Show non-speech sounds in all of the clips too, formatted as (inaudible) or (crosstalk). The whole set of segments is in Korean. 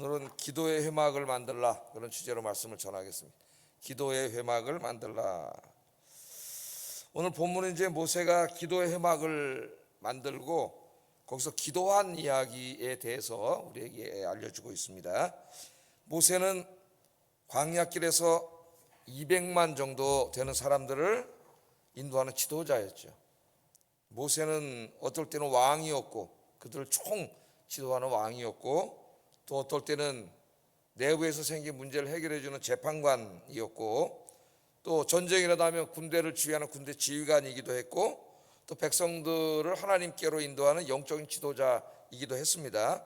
오늘은 기도의 회막을 만들라 그런 주제로 말씀을 전하겠습니다. 기도의 회막을 만들라. 오늘 본문은 이제 모세가 기도의 회막을 만들고 거기서 기도한 이야기에 대해서 우리에게 알려주고 있습니다. 모세는 광야길에서 200만 정도 되는 사람들을 인도하는 지도자였죠. 모세는 어떨 때는 왕이었고 그들을 총 지도하는 왕이었고 또 어떨 때는 내부에서 생긴 문제를 해결해 주는 재판관이었고 또 전쟁이라도 하면 군대를 지휘하는 군대 지휘관이기도 했고 또 백성들을 하나님께로 인도하는 영적인 지도자이기도 했습니다.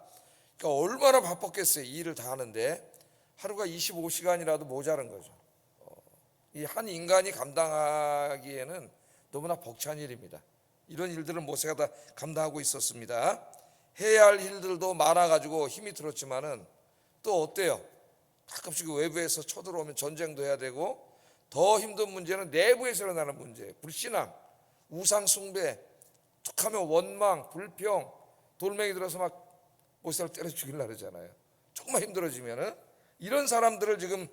그러니까 얼마나 바빴겠어요. 이 일을 다 하는데 하루가 25시간이라도 모자란 거죠. 이 한 인간이 감당하기에는 너무나 벅찬 일입니다. 이런 일들을 모세가 다 감당하고 있었습니다. 해야 할 일들도 많아가지고 힘이 들었지만은 또 어때요? 가끔씩 외부에서 쳐들어오면 전쟁도 해야 되고 더 힘든 문제는 내부에서 일어나는 문제, 불신앙, 우상 숭배, 툭하면 원망, 불평, 돌멩이 들어서 막 모세를 때려 죽이려 그러잖아요. 조금만 힘들어지면은 이런 사람들을 지금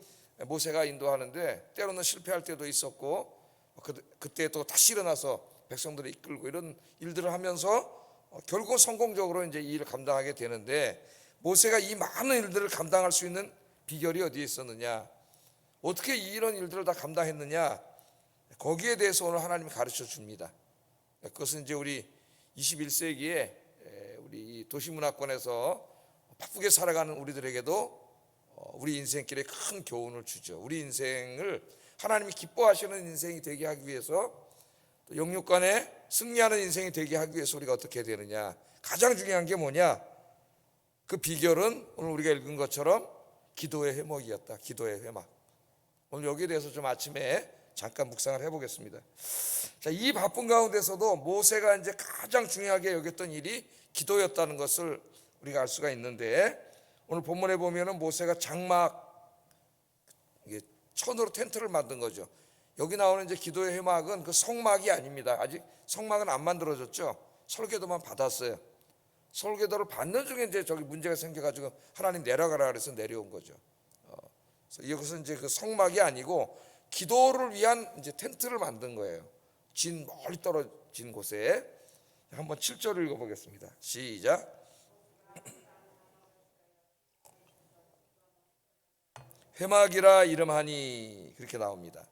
모세가 인도하는데 때로는 실패할 때도 있었고 그, 그때 또 다시 일어나서 백성들을 이끌고 이런 일들을 하면서 어, 결국 성공적으로 이제 이 일을 감당하게 되는데 모세가 이 많은 일들을 감당할 수 있는 비결이 어디에 있었느냐? 어떻게 이런 일들을 다 감당했느냐? 거기에 대해서 오늘 하나님이 가르쳐 줍니다. 그것은 이제 우리 21세기에 우리 도시문화권에서 바쁘게 살아가는 우리들에게도 어, 우리 인생길에 큰 교훈을 주죠. 우리 인생을 하나님이 기뻐하시는 인생이 되게 하기 위해서 또 영육간에 승리하는 인생이 되게 하기 위해서 우리가 어떻게 되느냐? 가장 중요한 게 뭐냐? 그 비결은 오늘 우리가 읽은 것처럼 기도의 회목이었다. 기도의 회막. 오늘 여기에 대해서 좀 아침에 잠깐 묵상을 해보겠습니다. 자, 이 바쁜 가운데서도 모세가 이제 가장 중요하게 여겼던 일이 기도였다는 것을 우리가 알 수가 있는데 오늘 본문에 보면은 모세가 장막 천으로 텐트를 만든 거죠. 여기 나오는 이제 기도의 회막은 그 성막이 아닙니다. 아직 성막은 안 만들어졌죠. 설계도만 받았어요. 설계도를 받는 중에 이제 저기 문제가 생겨가지고 하나님 내려가라 그래서 내려온 거죠. 어, 이것은 이제 그 성막이 아니고 기도를 위한 이제 텐트를 만든 거예요. 진 멀리 떨어진 곳에 한번 7절을 읽어보겠습니다. 시작. (clears throat) 회막이라 이름하니 그렇게 나옵니다.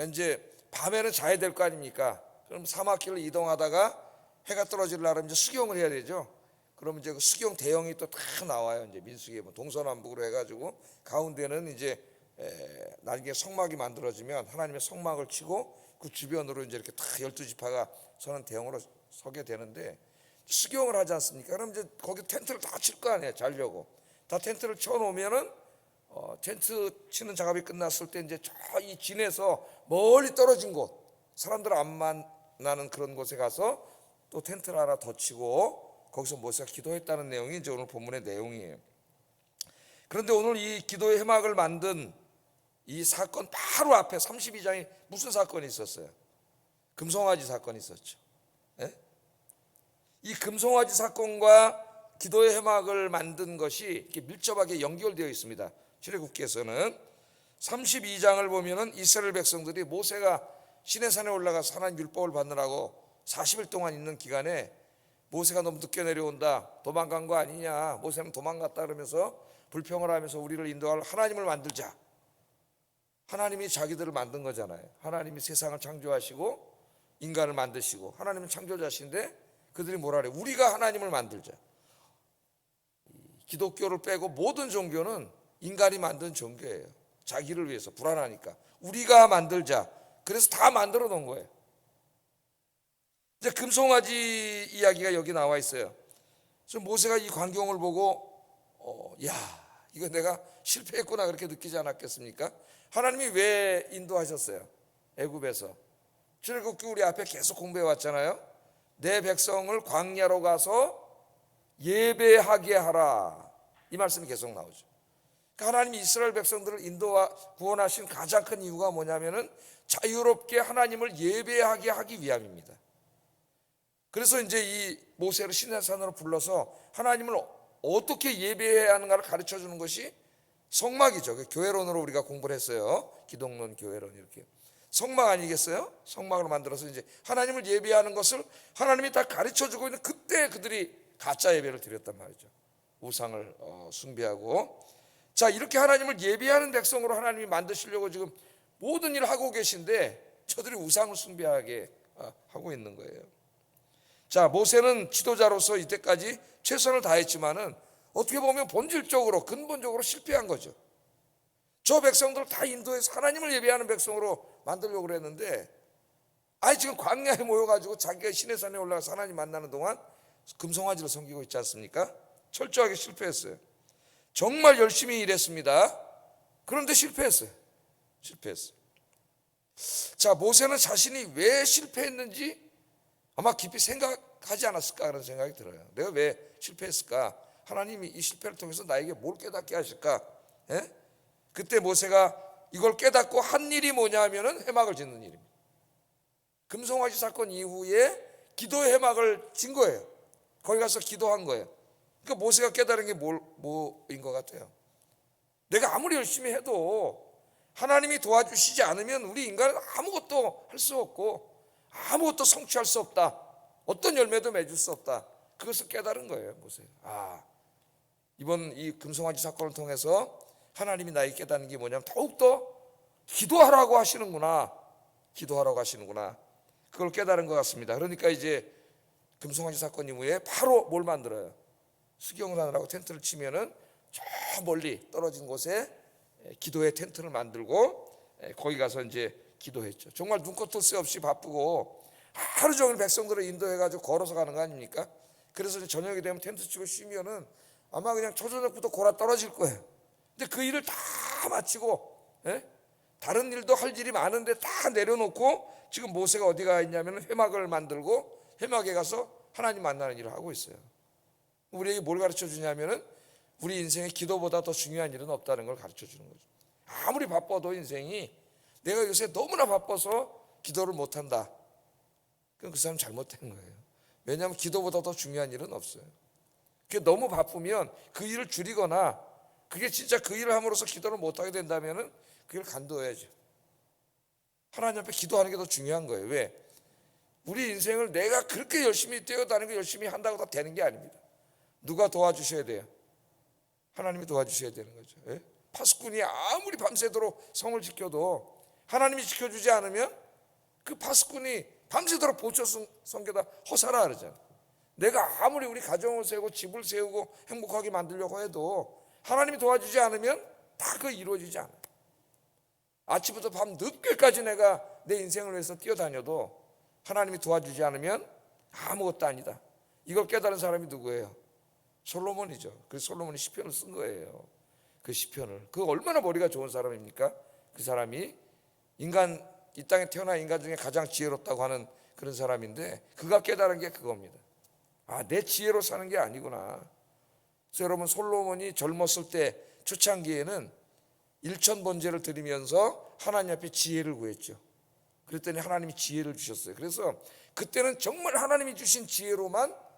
그러니까 이제 밤에는 자야 될 거 아닙니까? 그럼 사막길을 이동하다가 해가 떨어지려면 이제 수경을 해야 되죠. 그러면 이제 그 수경 대형이 또 다 나와요. 이제 민수기 뭐 동서남북으로 해가지고 가운데는 이제 에, 나중에 성막이 만들어지면 하나님의 성막을 치고 그 주변으로 이제 이렇게 다 열두 지파가 서는 대형으로 서게 되는데 수경을 하지 않습니까? 그럼 이제 거기 텐트를 다 칠 거 아니에요. 자려고 다 텐트를 쳐놓으면은 어, 텐트 치는 작업이 끝났을 때 이제 저 이 진에서 멀리 떨어진 곳 사람들 안 만나는 그런 곳에 가서 또 텐트를 하나 더 치고 거기서 모세가 기도했다는 내용이 이제 오늘 본문의 내용이에요. 그런데 오늘 이 기도의 해막을 만든 이 사건 바로 앞에 32장에 무슨 사건이 있었어요? 금송아지 사건이 있었죠. 예? 이 금송아지 사건과 기도의 해막을 만든 것이 밀접하게 연결되어 있습니다. 출애굽기에서는 32장을 보면은 이스라엘 백성들이 모세가 시내산에 올라가서 하나님 율법을 받느라고 40일 동안 있는 기간에 모세가 너무 늦게 내려온다. 도망간 거 아니냐. 모세는 도망갔다 그러면서 불평을 하면서 우리를 인도할 하나님을 만들자. 하나님이 자기들을 만든 거잖아요. 하나님이 세상을 창조하시고 인간을 만드시고 하나님은 창조자신데 그들이 뭐라 그래? 우리가 하나님을 만들자. 기독교를 빼고 모든 종교는 인간이 만든 종교예요. 자기를 위해서 불안하니까 우리가 만들자. 그래서 다 만들어 놓은 거예요. 이제 금송아지 이야기가 여기 나와 있어요. 그래서 모세가 이 광경을 보고 어, 야 이거 내가 실패했구나 그렇게 느끼지 않았겠습니까? 하나님이 왜 인도하셨어요? 애굽에서 출애굽기 우리 앞에 계속 공부해 왔잖아요. 내 백성을 광야로 가서 예배하게 하라 이 말씀이 계속 나오죠. 하나님이 이스라엘 백성들을 인도와 구원하신 가장 큰 이유가 뭐냐면은 자유롭게 하나님을 예배하게 하기 위함입니다. 그래서 이제 이 모세를 시내산으로 불러서 하나님을 어떻게 예배해야 하는가를 가르쳐 주는 것이 성막이죠. 그 교회론으로 우리가 공부를 했어요. 기독론, 교회론 이렇게. 성막 아니겠어요? 성막으로 만들어서 이제 하나님을 예배하는 것을 하나님이 다 가르쳐 주고 있는 그때 그들이 가짜 예배를 드렸단 말이죠. 우상을 어, 숭배하고 자 이렇게 하나님을 예배하는 백성으로 하나님이 만드시려고 지금 모든 일을 하고 계신데 저들이 우상을 숭배하게 어, 하고 있는 거예요. 자 모세는 지도자로서 이때까지 최선을 다했지만은 어떻게 보면 본질적으로 근본적으로 실패한 거죠. 저 백성들 다 인도에서 하나님을 예배하는 백성으로 만들려고 그랬는데 아니 지금 광야에 모여가지고 자기가 신의 산에 올라가서 하나님 만나는 동안 금송아지를 섬기고 있지 않습니까? 철저하게 실패했어요. 정말 열심히 일했습니다. 그런데 실패했어요. 실패했어요. 자 모세는 자신이 왜 실패했는지 아마 깊이 생각하지 않았을까 하는 생각이 들어요. 내가 왜 실패했을까? 하나님이 이 실패를 통해서 나에게 뭘 깨닫게 하실까? 예? 그때 모세가 이걸 깨닫고 한 일이 뭐냐면은 해막을 짓는 일입니다. 금송아지 사건 이후에 기도의 해막을 진 거예요. 거기 가서 기도한 거예요. 그러니까 모세가 깨달은 게 뭘, 뭐인 것 같아요. 내가 아무리 열심히 해도 하나님이 도와주시지 않으면 우리 인간은 아무것도 할 수 없고 아무것도 성취할 수 없다. 어떤 열매도 맺을 수 없다. 그것을 깨달은 거예요, 모세. 아, 이번 이 금송아지 사건을 통해서 하나님이 나에게 깨닫는 게 뭐냐면 더욱더 기도하라고 하시는구나. 기도하라고 하시는구나. 그걸 깨달은 것 같습니다. 그러니까 이제 금송아지 사건 이후에 바로 뭘 만들어요? 수경산이라고 텐트를 치면은 저 멀리 떨어진 곳에 기도의 텐트를 만들고 거기 가서 이제 기도했죠. 정말 눈꽃을 새 없이 바쁘고 하루 종일 백성들을 인도해가지고 걸어서 가는 거 아닙니까? 그래서 저녁이 되면 텐트 치고 쉬면은 아마 그냥 초저녁부터 골아 떨어질 거예요. 근데 그 일을 다 마치고 예? 다른 일도 할 일이 많은데 다 내려놓고 지금 모세가 어디 가 있냐면 회막을 만들고 회막에 가서 하나님 만나는 일을 하고 있어요. 우리에게 뭘 가르쳐 주냐면은 우리 인생에 기도보다 더 중요한 일은 없다는 걸 가르쳐 주는 거죠. 아무리 바빠도 인생이 내가 요새 너무나 바빠서 기도를 못 한다. 그럼 그 사람 잘못된 거예요. 왜냐하면 기도보다 더 중요한 일은 없어요. 그게 너무 바쁘면 그 일을 줄이거나 그게 진짜 그 일을 함으로써 기도를 못 하게 된다면은 그걸 간도해야죠. 하나님 앞에 기도하는 게 더 중요한 거예요. 왜? 우리 인생을 내가 그렇게 열심히 뛰어다니고 열심히 한다고 다 되는 게 아닙니다. 누가 도와주셔야 돼요? 하나님이 도와주셔야 되는 거죠. 예? 파수꾼이 아무리 밤새도록 성을 지켜도 하나님이 지켜주지 않으면 그 파수꾼이 밤새도록 보초 성겨다 허사라 그러잖아. 내가 아무리 우리 가정을 세우고 집을 세우고 행복하게 만들려고 해도 하나님이 도와주지 않으면 다 그 이루어지지 않아. 아침부터 밤 늦게까지 내가 내 인생을 위해서 뛰어다녀도 하나님이 도와주지 않으면 아무것도 아니다. 이걸 깨달은 사람이 누구예요? 솔로몬이죠. 그래서 솔로몬이 시편을 쓴 거예요. 그 시편을. 그 얼마나 머리가 좋은 사람입니까? 그 사람이 인간 이 땅에 태어난 인간 중에 가장 지혜롭다고 하는 그런 사람인데 그가 깨달은 게 그겁니다. 아, 내 지혜로 사는 게 아니구나. 그래서 여러분 솔로몬이 젊었을 때 초창기에는 일천 번제를 드리면서 하나님 앞에 지혜를 구했죠. 그랬더니 하나님이 지혜를 주셨어요. 그래서 그때는 정말 하나님이 주신 지혜로만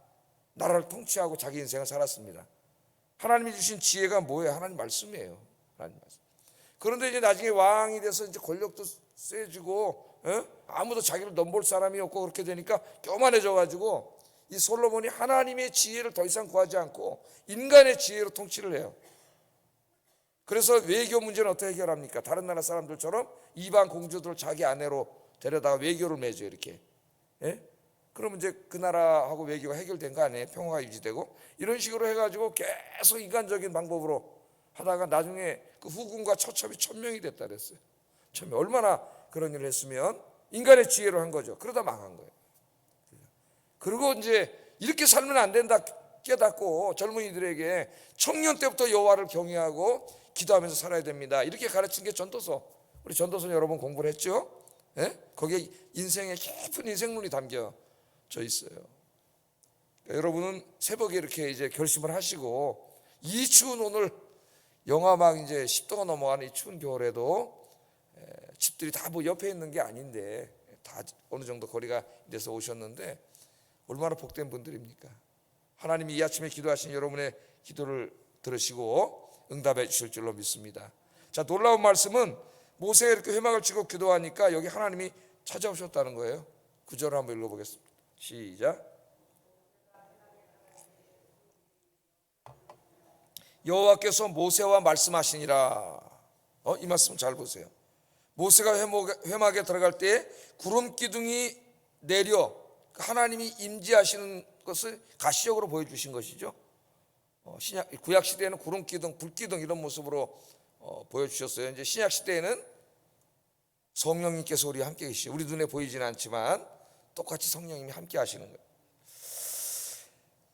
나라를 통치하고 자기 인생을 살았습니다. 하나님이 주신 지혜가 뭐예요? 하나님 말씀이에요. 하나님 말씀. 그런데 이제 나중에 왕이 돼서 이제 권력도 세지고 어? 아무도 자기를 넘볼 사람이 없고 그렇게 되니까 교만해져 가지고 이 솔로몬이 하나님의 지혜를 더 이상 구하지 않고 인간의 지혜로 통치를 해요. 그래서 외교 문제는 어떻게 해결합니까? 다른 나라 사람들처럼 이방 공주들을 자기 아내로 데려다가 외교를 맺어요 이렇게. 예? 그러면 이제 그 나라하고 외교가 해결된 거 아니에요? 평화가 유지되고 이런 식으로 해가지고 계속 인간적인 방법으로 하다가 나중에 그 후궁과 처첩이 천 명이 됐다 그랬어요. 천명 얼마나 그런 일을 했으면 인간의 지혜로 한 거죠. 그러다 망한 거예요. 그리고 이제 이렇게 살면 안 된다 깨닫고 젊은이들에게 청년 때부터 여호와를 경외하고 기도하면서 살아야 됩니다. 이렇게 가르친 게 전도서. 우리 전도서 여러분 공부를 했죠? 예? 거기에 인생의 깊은 인생론이 담겨 져 있어요. 그러니까 여러분은 새벽에 이렇게 이제 결심을 하시고 이 추운 오늘 영하 막 이제 10도가 넘어가는 이 추운 겨울에도 에, 집들이 다 뭐 옆에 있는 게 아닌데 다 어느 정도 거리가 돼서 오셨는데 얼마나 복된 분들입니까? 하나님이 이 아침에 기도하신 여러분의 기도를 들으시고 응답해 주실 줄로 믿습니다. 자, 놀라운 말씀은 모세가 이렇게 회막을 치고 기도하니까 여기 하나님이 찾아오셨다는 거예요. 구절을 한번 읽어보겠습니다. 시작. 여호와께서 모세와 말씀하시니라. 어, 이 말씀 잘 보세요. 모세가 회막- 회막에 들어갈 때 구름 기둥이 내려 하나님이 임재하시는 것을 가시적으로 보여주신 것이죠. 어, 신약 구약 시대에는 구름 기둥, 불 기둥 이런 모습으로 어, 보여주셨어요. 이제 신약 시대에는 성령님께서 우리 함께 계시죠. 우리 눈에 보이지는 않지만 똑같이 성령님이 함께 하시는 거예요.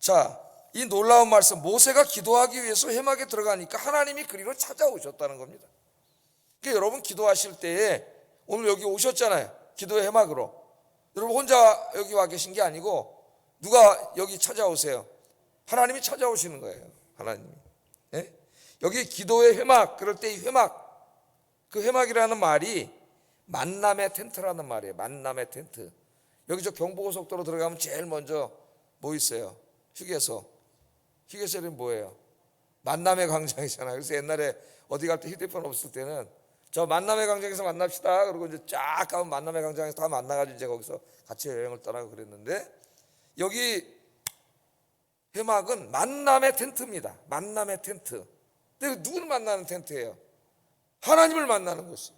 자, 이 놀라운 말씀 모세가 기도하기 위해서 회막에 들어가니까 하나님이 그리로 찾아오셨다는 겁니다. 그러니까 여러분 기도하실 때에 오늘 여기 오셨잖아요. 기도의 해막으로. 여러분 혼자 여기 와 계신 게 아니고 누가 여기 찾아오세요. 하나님이 찾아오시는 거예요. 하나님이. 예? 여기 기도의 회막 그럴 때 이 회막 그 회막이라는 말이 만남의 텐트라는 말이에요. 만남의 텐트. 여기 저 경부고속도로 들어가면 제일 먼저 뭐 있어요? 휴게소. 휴게소는 뭐예요? 만남의 광장이잖아요. 그래서 옛날에 어디 갈 때 휴대폰 없을 때는 저 만남의 광장에서 만납시다. 그리고 이제 쫙 가면 만남의 광장에서 다 만나가지고 이제 거기서 같이 여행을 떠나고 그랬는데 여기 회막은 만남의 텐트입니다. 만남의 텐트. 근데 누구를 만나는 텐트예요? 하나님을 만나는 것이.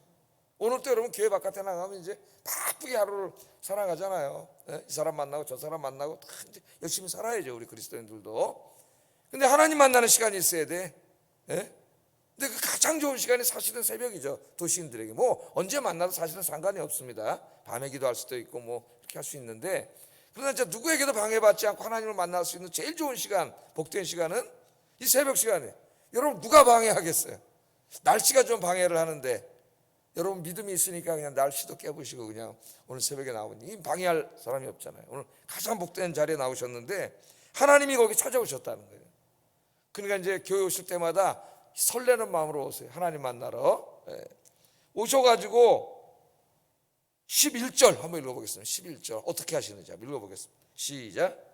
오늘 또 여러분 교회 바깥에 나가면 이제 바쁘게 하루를 살아가잖아요. 예? 이 사람 만나고 저 사람 만나고 다 이제 열심히 살아야죠. 우리 그리스도인들도. 근데 하나님 만나는 시간이 있어야 돼. 예? 근데 그 가장 좋은 시간이 사실은 새벽이죠. 도시인들에게. 뭐 언제 만나도 사실은 상관이 없습니다. 밤에 기도할 수도 있고 뭐 이렇게 할 수 있는데 그러나 진짜 누구에게도 방해받지 않고 하나님을 만날 수 있는 제일 좋은 시간, 복된 시간은 이 새벽 시간에. 여러분 누가 방해하겠어요? 날씨가 좀 방해를 하는데 여러분 믿음이 있으니까 그냥 날씨도 깨부시고 그냥 오늘 새벽에 나오니 이 방해할 사람이 없잖아요. 오늘 가장 복된 자리에 나오셨는데 하나님이 거기 찾아오셨다는 거예요. 그러니까 이제 교회 오실 때마다 설레는 마음으로 오세요. 하나님 만나러. 예. 오셔가지고 11절 한번 읽어보겠습니다. 11절 어떻게 하시는지 한번 읽어보겠습니다. 시작.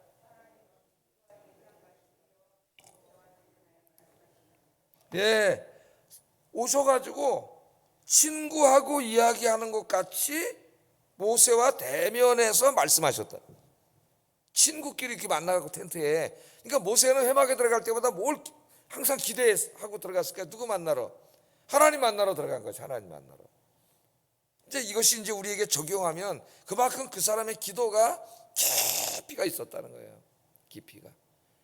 예, 오셔가지고 친구하고 이야기하는 것 같이 모세와 대면해서 말씀하셨다. 친구끼리 이렇게 만나고 텐트에. 그러니까 모세는 회막에 들어갈 때마다 뭘 항상 기대하고 들어갔을까요? 누구 만나러? 하나님 만나러 들어간 거죠. 하나님 만나러. 이제 이것이 이제 우리에게 적용하면 그만큼 그 사람의 기도가 깊이가 있었다는 거예요. 깊이가.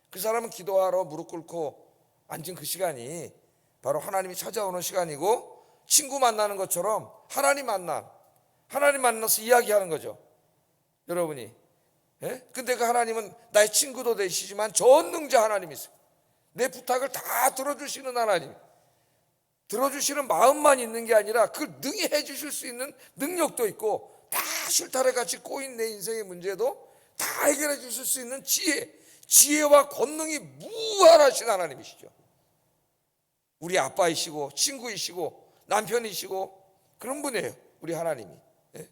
그 사람은 기도하러 무릎 꿇고 앉은 그 시간이 바로 하나님이 찾아오는 시간이고 친구 만나는 것처럼 하나님 만남, 하나님 만나서 이야기하는 거죠. 여러분이. 예? 근데 그 하나님은 나의 친구도 되시지만 전능자 하나님이세요. 내 부탁을 다 들어주시는 하나님. 들어주시는 마음만 있는 게 아니라 그 능히 해주실 수 있는 능력도 있고 다 실타래 같이 꼬인 내 인생의 문제도 다 해결해 주실 수 있는 지혜, 지혜와 권능이 무한하신 하나님이시죠. 우리 아빠이시고 친구이시고 남편이시고 그런 분이에요. 우리 하나님이. 예?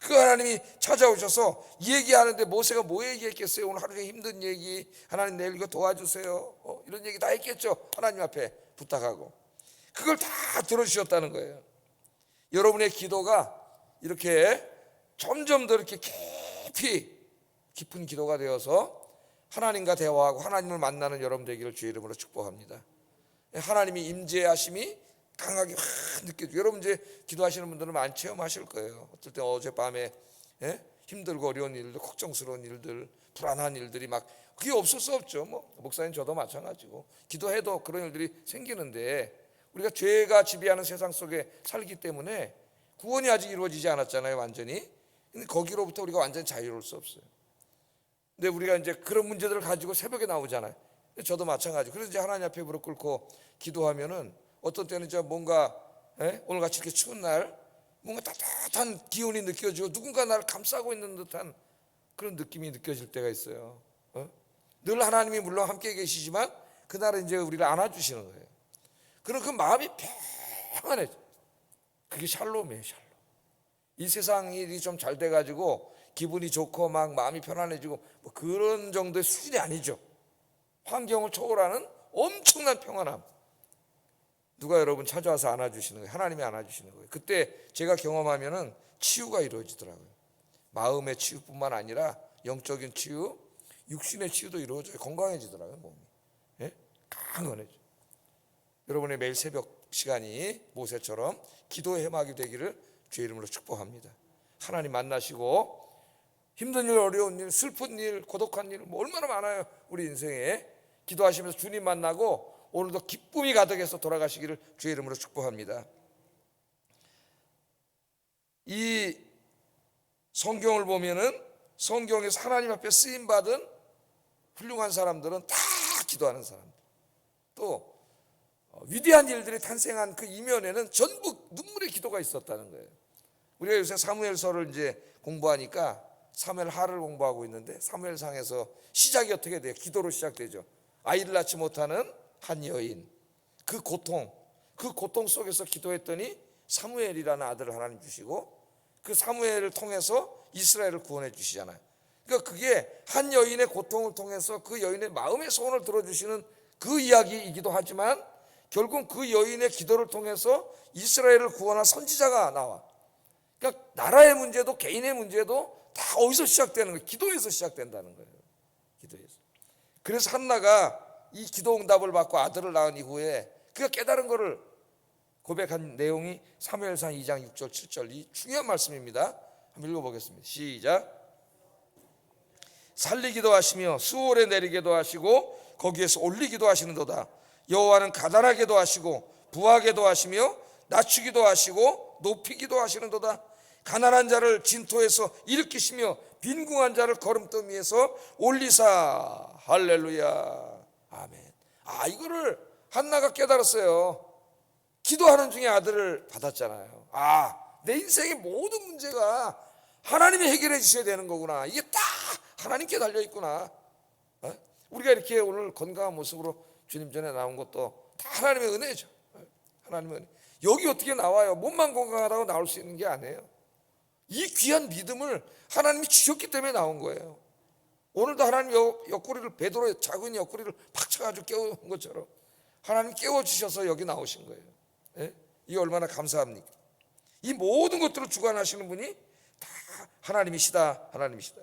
그 하나님이 찾아오셔서 얘기하는데 모세가 뭐 얘기했겠어요? 오늘 하루 종일 힘든 얘기 하나님 내일 이거 도와주세요. 어, 이런 얘기 다 했겠죠. 하나님 앞에 부탁하고 그걸 다 들어주셨다는 거예요. 여러분의 기도가 이렇게 점점 더 이렇게 깊이 깊은 기도가 되어서 하나님과 대화하고 하나님을 만나는 여러분 되기를 주의 이름으로 축복합니다. 하나님이 임재하심이 강하게 확 느껴져. 여러분 이제 기도하시는 분들은 많이 체험하실 거예요. 어떨 때 어젯밤에 예? 힘들고 어려운 일들, 걱정스러운 일들, 불안한 일들이 막 그게 없을 수 없죠. 뭐 목사님 저도 마찬가지고 기도해도 그런 일들이 생기는데 우리가 죄가 지배하는 세상 속에 살기 때문에 구원이 아직 이루어지지 않았잖아요, 완전히. 근데 거기로부터 우리가 완전히 자유로울 수 없어요. 근데 우리가 이제 그런 문제들을 가지고 새벽에 나오잖아요. 저도 마찬가지. 그래서 이제 하나님 앞에 무릎 꿇고 기도하면은 어떤 때는 저 뭔가 예? 오늘 같이 이렇게 추운 날 뭔가 따뜻한 기운이 느껴지고 누군가 나를 감싸고 있는 듯한 그런 느낌이 느껴질 때가 있어요. 어? 늘 하나님이 물론 함께 계시지만 그날은 이제 우리를 안아주시는 거예요. 그럼 그 마음이 평안해져. 그게 샬롬이에요, 샬롬. 이 세상 일이 좀 잘 돼가지고 기분이 좋고 막 마음이 편안해지고 뭐 그런 정도의 수준이 아니죠. 환경을 초월하는 엄청난 평안함. 누가 여러분 찾아와서 안아주시는 거예요. 하나님이 안아주시는 거예요. 그때 제가 경험하면은 치유가 이루어지더라고요. 마음의 치유뿐만 아니라 영적인 치유, 육신의 치유도 이루어져요. 건강해지더라고요 몸이. 예? 강건해져. 여러분의 매일 새벽 시간이 모세처럼 기도의 해막이 되기를 주의 이름으로 축복합니다. 하나님 만나시고 힘든 일, 어려운 일, 슬픈 일, 고독한 일, 뭐 얼마나 많아요 우리 인생에 기도하시면서 주님 만나고 오늘도 기쁨이 가득해서 돌아가시기를 주의 이름으로 축복합니다. 이 성경을 보면은 성경에서 하나님 앞에 쓰임 받은 훌륭한 사람들은 다 기도하는 사람들. 또 어, 위대한 일들이 탄생한 그 이면에는 전부 눈물의 기도가 있었다는 거예요. 우리가 요새 사무엘서를 이제 공부하니까 사무엘 하를 공부하고 있는데 사무엘상에서 시작이 어떻게 돼요? 기도로 시작되죠. 아이를 낳지 못하는 한 여인 그 고통 그 고통 속에서 기도했더니 사무엘이라는 아들을 하나님 주시고 그 사무엘을 통해서 이스라엘을 구원해 주시잖아요. 그러니까 그게 한 여인의 고통을 통해서 그 여인의 마음의 소원을 들어주시는 그 이야기이기도 하지만 결국 그 여인의 기도를 통해서 이스라엘을 구원한 선지자가 나와. 그러니까 나라의 문제도 개인의 문제도 다 어디서 시작되는 거예요? 기도에서 시작된다는 거예요. 기도에서. 그래서 한나가 이 기도 응답을 받고 아들을 낳은 이후에 그가 깨달은 것을 고백한 내용이 사무엘상 2장 6절 7절 이 중요한 말씀입니다. 한번 읽어보겠습니다. 시작. 살리기도 하시며 수월에 내리기도 하시고 거기에서 올리기도 하시는도다. 여호와는 가난하게도 하시고 부하게도 하시며 낮추기도 하시고 높이기도 하시는도다. 가난한 자를 진토에서 일으키시며 빈궁한 자를 걸음더미 위에서 올리사 할렐루야 아멘. 아 이거를 한나가 깨달았어요. 기도하는 중에 아들을 받았잖아요. 아, 내 인생의 모든 문제가 하나님이 해결해 주셔야 되는 거구나. 이게 딱 하나님께 달려 있구나. 어? 우리가 이렇게 오늘 건강한 모습으로 주님 전에 나온 것도 다 하나님의 은혜죠. 어? 하나님의 은혜. 여기 어떻게 나와요? 몸만 건강하다고 나올 수 있는 게 아니에요. 이 귀한 믿음을 하나님이 주셨기 때문에 나온 거예요. 오늘도 하나님 옆, 옆구리를 베드로의 작은 옆구리를 팍 쳐가지고 깨운 것처럼 하나님 깨워주셔서 여기 나오신 거예요. 예? 이 얼마나 감사합니까? 이 모든 것들을 주관하시는 분이 다 하나님이시다. 하나님이시다.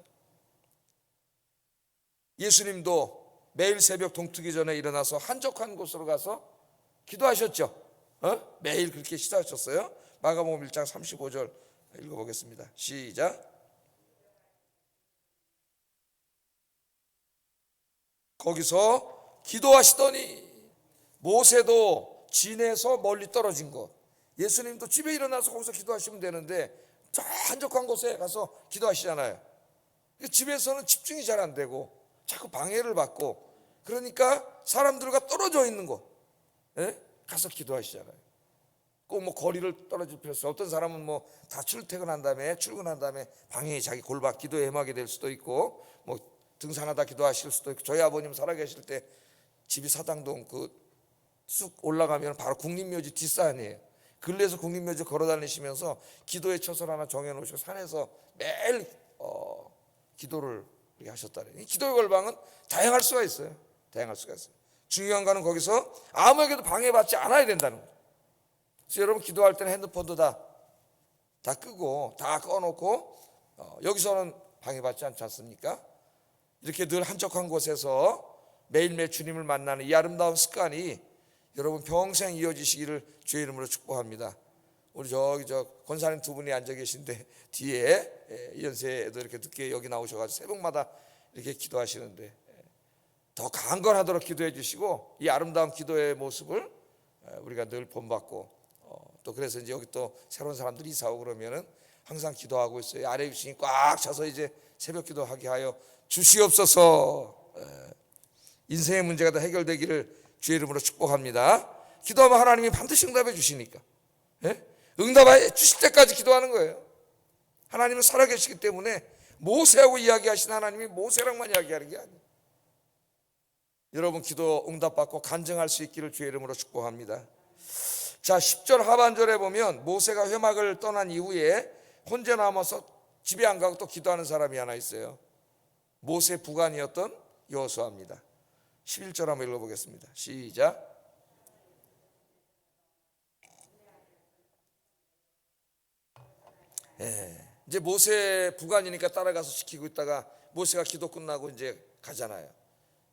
예수님도 매일 새벽 동트기 전에 일어나서 한적한 곳으로 가서 기도하셨죠. 어? 매일 그렇게 시도하셨어요. 마가복음 1장 35절 읽어보겠습니다. 시작. 거기서 기도하시더니 모세도 진에서 멀리 떨어진 곳. 예수님도 집에 일어나서 거기서 기도하시면 되는데 저 한적한 곳에 가서 기도하시잖아요. 집에서는 집중이 잘 안 되고 자꾸 방해를 받고 그러니까 사람들과 떨어져 있는 곳 예? 가서 기도하시잖아요. 꼭 뭐 거리를 떨어질 필요 없어. 어떤 사람은 뭐 다 출퇴근한 다음에 출근한 다음에 방해 자기 골박 기도에 임하게 될 수도 있고 뭐 등산하다 기도하실 수도 있고 저희 아버님 살아계실 때 집이 사당동 그 쑥 올라가면 바로 국립묘지 뒷산이에요. 근래에서 국립묘지 걸어 다니시면서 기도의 처소를 하나 정해 놓으시고 산에서 매일 어, 기도를. 이 기도의 걸방은 다양할 수가 있어요. 다양할 수가 있어요. 중요한 거는 거기서 아무에게도 방해받지 않아야 된다는 거죠. 그래서 여러분 기도할 때는 핸드폰도 다, 다 끄고 다 꺼놓고 어, 여기서는 방해받지 않지 않습니까? 이렇게 늘 한적한 곳에서 매일매일 주님을 만나는 이 아름다운 습관이 여러분 평생 이어지시기를 주의 이름으로 축복합니다. 우리 저기 저 권사님 두 분이 앉아 계신데 뒤에 예, 연세도 이렇게 늦게 여기 나오셔가지고 새벽마다 이렇게 기도하시는데 예, 더 강건하도록 기도해 주시고 이 아름다운 기도의 모습을 예, 우리가 늘 본받고 어, 또 그래서 이제 여기 또 새로운 사람들이 이사 오고 그러면은 항상 기도하고 있어요. 아래 유신이 꽉 차서 이제 새벽 기도하게 하여 주시옵소서. 인생의 문제가 다 해결되기를 주의 이름으로 축복합니다. 기도하면 하나님이 반드시 응답해 주시니까. 예? 응답해 주실 때까지 기도하는 거예요. 하나님은 살아계시기 때문에 모세하고 이야기하신 하나님이 모세랑만 이야기하는 게 아니에요. 여러분 기도 응답받고 간증할 수 있기를 주의 이름으로 축복합니다. 자, 10절 하반절에 보면 모세가 회막을 떠난 이후에 혼자 남아서 집에 안 가고 또 기도하는 사람이 하나 있어요. 모세 부관이었던 여호수아입니다. 11절 한번 읽어보겠습니다. 시작. 예, 이제 모세 부관이니까 따라가서 지키고 있다가 모세가 기도 끝나고 이제 가잖아요.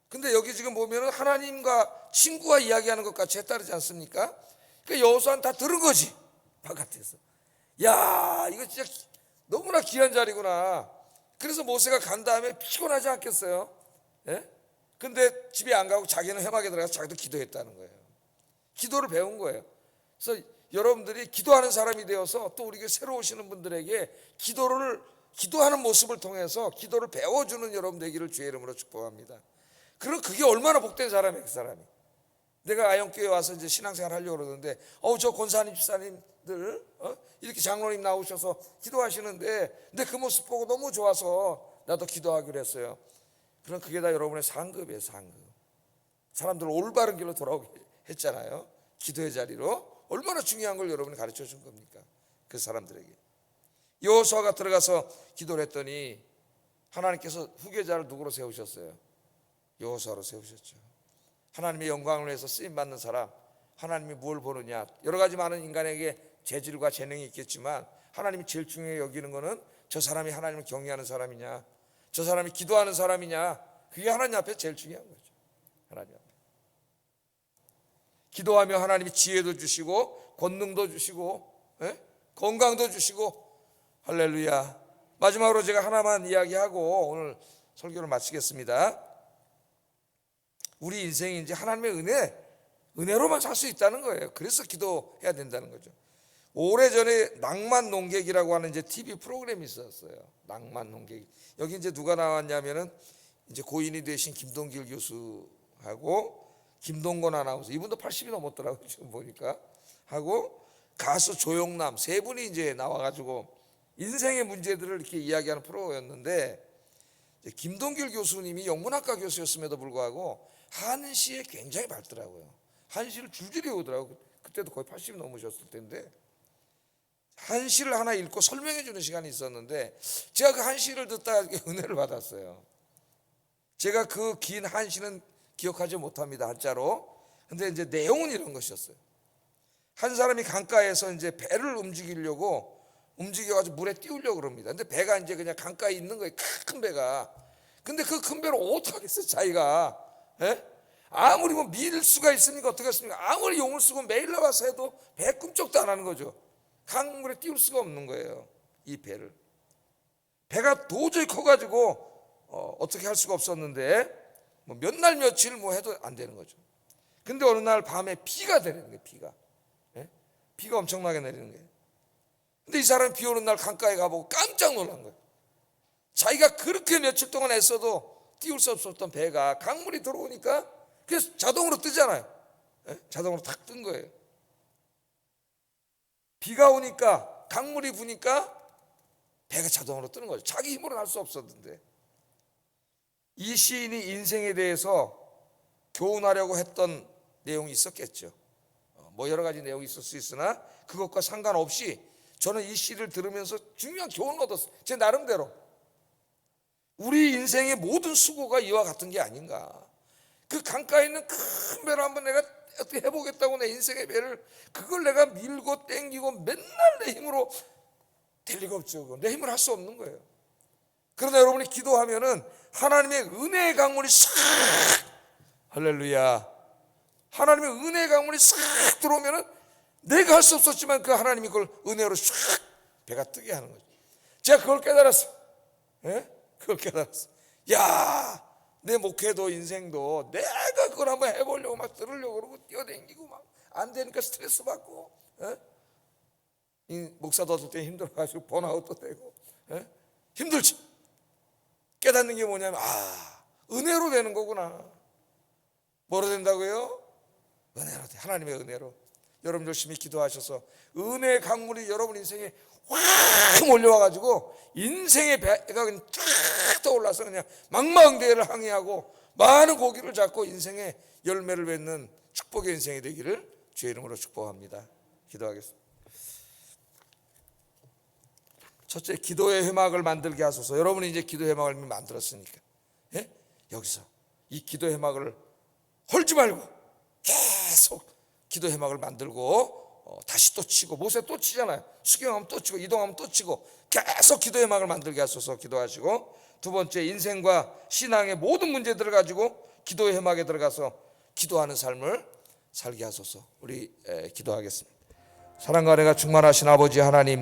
근데 여기 지금 보면은 하나님과 친구와 이야기하는 것 같이 따르지 않습니까? 그러니까 여호수아는 다 들은 거지 바깥에서. 야 이거 진짜 기- 너무나 귀한 자리구나. 그래서 모세가 간 다음에 피곤하지 않겠어요? 예? 근데 집에 안 가고 자기는 회막에 들어가서 자기도 기도했다는 거예요. 기도를 배운 거예요. 그래서 여러분들이 기도하는 사람이 되어서 또 우리가 새로 오시는 분들에게 기도를 기도하는 모습을 통해서 기도를 배워주는 여러분 되기를 주의 이름으로 축복합니다. 그럼 그게 얼마나 복된 사람이에요, 그 사람이. 내가 아영교회 와서 이제 신앙생활 하려고 그러는데, 어우, 저 권사님, 집사님들, 어? 이렇게 장로님 나오셔서 기도하시는데, 근데 그 모습 보고 너무 좋아서 나도 기도하기로 했어요. 그럼 그게 다 여러분의 상급이에요, 상급. 사람들 올바른 길로 돌아오게 했잖아요. 기도의 자리로. 얼마나 중요한 걸 여러분이 가르쳐 준 겁니까? 그 사람들에게. 여호수아가 들어가서 기도를 했더니 하나님께서 후계자를 누구로 세우셨어요? 여호수아로 세우셨죠. 하나님의 영광을 위해서 쓰임 받는 사람, 하나님이 무엇을 보느냐 여러 가지 많은 인간에게 재질과 재능이 있겠지만 하나님이 제일 중요히 여기는 것은 저 사람이 하나님을 경외하는 사람이냐, 저 사람이 기도하는 사람이냐, 그게 하나님 앞에 제일 중요한 거죠. 하나님 앞에. 기도하며 하나님이 지혜도 주시고 권능도 주시고 예? 건강도 주시고 할렐루야. 마지막으로 제가 하나만 이야기하고 오늘 설교를 마치겠습니다. 우리 인생이 이제 하나님의 은혜, 은혜로만 살 수 있다는 거예요. 그래서 기도해야 된다는 거죠. 오래전에 낭만 농객이라고 하는 이제 TV 프로그램이 있었어요. 낭만 농객. 여기 이제 누가 나왔냐면은 이제 고인이 되신 김동길 교수하고 김동건 아나운서 이분도 80이 넘었더라고요. 지금 보니까 하고 가수 조용남 세 분이 이제 나와 가지고 인생의 문제들을 이렇게 이야기하는 프로였는데 김동길 교수님이 영문학과 교수였음에도 불구하고 한시에 굉장히 밝더라고요. 한시를 줄줄이 오더라고요. 그때도 거의 80이 넘으셨을 텐데 한시를 하나 읽고 설명해 주는 시간이 있었는데 제가 그 한시를 듣다가 (laughs) 은혜를 받았어요. 제가 그 긴 한시는 기억하지 못합니다. 한자로. 근데 이제 내용은 이런 것이었어요. 한 사람이 강가에서 이제 배를 움직이려고 움직여가지고 물에 띄우려고 그럽니다. 근데 배가 이제 그냥 강가에 있는 거예요. 큰 배가. 근데 그 큰 배를 어떻게 하겠어요, 자기가. 예? 아무리 뭐밀 수가 있습니까? 어떻게 했습니까? 아무리 용을 쓰고 매일 나와서 해도 배 꿈쩍도 안 하는 거죠. 강물에 띄울 수가 없는 거예요. 이 배를. 배가 도저히 커가지고 어, 어떻게 할 수가 없었는데 뭐 몇 날 며칠 뭐 해도 안 되는 거죠. 근데 어느 날 밤에 비가 내리는 거예요. 비가. 예? 비가 엄청나게 내리는 거예요. 근데 이 사람이 비 오는 날 강가에 가보고 깜짝 놀란 거예요. 자기가 그렇게 며칠 동안 애써도 띄울 수 없었던 배가 강물이 들어오니까 그래서 자동으로 뜨잖아요. 예? 자동으로 탁 뜬 거예요. 비가 오니까 강물이 부니까 배가 자동으로 뜨는 거죠. 자기 힘으로는 할수 없었는데 이 시인이 인생에 대해서 교훈하려고 했던 내용이 있었겠죠. 어, 뭐 여러 가지 내용이 있을 수 있으나 그것과 상관없이 저는 이 시를 들으면서 중요한 교훈을 얻었어요. 제 나름대로. 우리 인생의 모든 수고가 이와 같은 게 아닌가. 그 강가에 있는 큰 배를 한번 내가 어떻게 해보겠다고 내 인생의 배를 그걸 내가 밀고 땡기고 맨날 내 힘으로 될 리가 없죠. 내 힘으로 할수 없는 거예요. 그러나 여러분이 기도하면은 하나님의 은혜의 강물이 싹 할렐루야. 하나님의 은혜의 강물이 싹 들어오면은 내가 할 수 없었지만 그 하나님이 그걸 은혜로 싹 배가 뜨게 하는 거죠. 제가 그걸 깨달았어. 예? 그걸 깨달았어. 야, 내 목회도 인생도 내가 그걸 한번 해보려고 막 들으려고 그러고 뛰어댕기고 막 안 되니까 스트레스 받고, 예? 이 목사도 어떨 때 힘들어가지고 번아웃도 되고, 예? 힘들지. 깨닫는 게 뭐냐면 아 은혜로 되는 거구나. 뭐로 된다고요? 은혜로 돼. 하나님의 은혜로. 여러분 열심히 기도하셔서 은혜의 강물이 여러분 인생에 확 몰려와가지고 인생의 배가 그냥 쫙 떠올라서 그냥 망망대해를 항해하고 많은 고기를 잡고 인생의 열매를 맺는 축복의 인생이 되기를 주의 이름으로 축복합니다. 기도하겠습니다. 첫째 기도의 회막을 만들게 하소서. 여러분이 이제 기도 회막을 만들었으니까 예? 여기서 이 기도 회막을 헐지 말고 기도 해막을 만들고 어, 다시 또 치고 모세 또 치잖아요. 수경하면 또 치고 이동하면 또 치고 계속 기도 해막을 만들게 하소서 기도하시고 두 번째 인생과 신앙의 모든 문제들을 가지고 기도의 해막에 들어가서 기도하는 삶을 살게 하소서 우리 에, 기도하겠습니다. 사랑과 은혜가 충만하신 아버지 하나님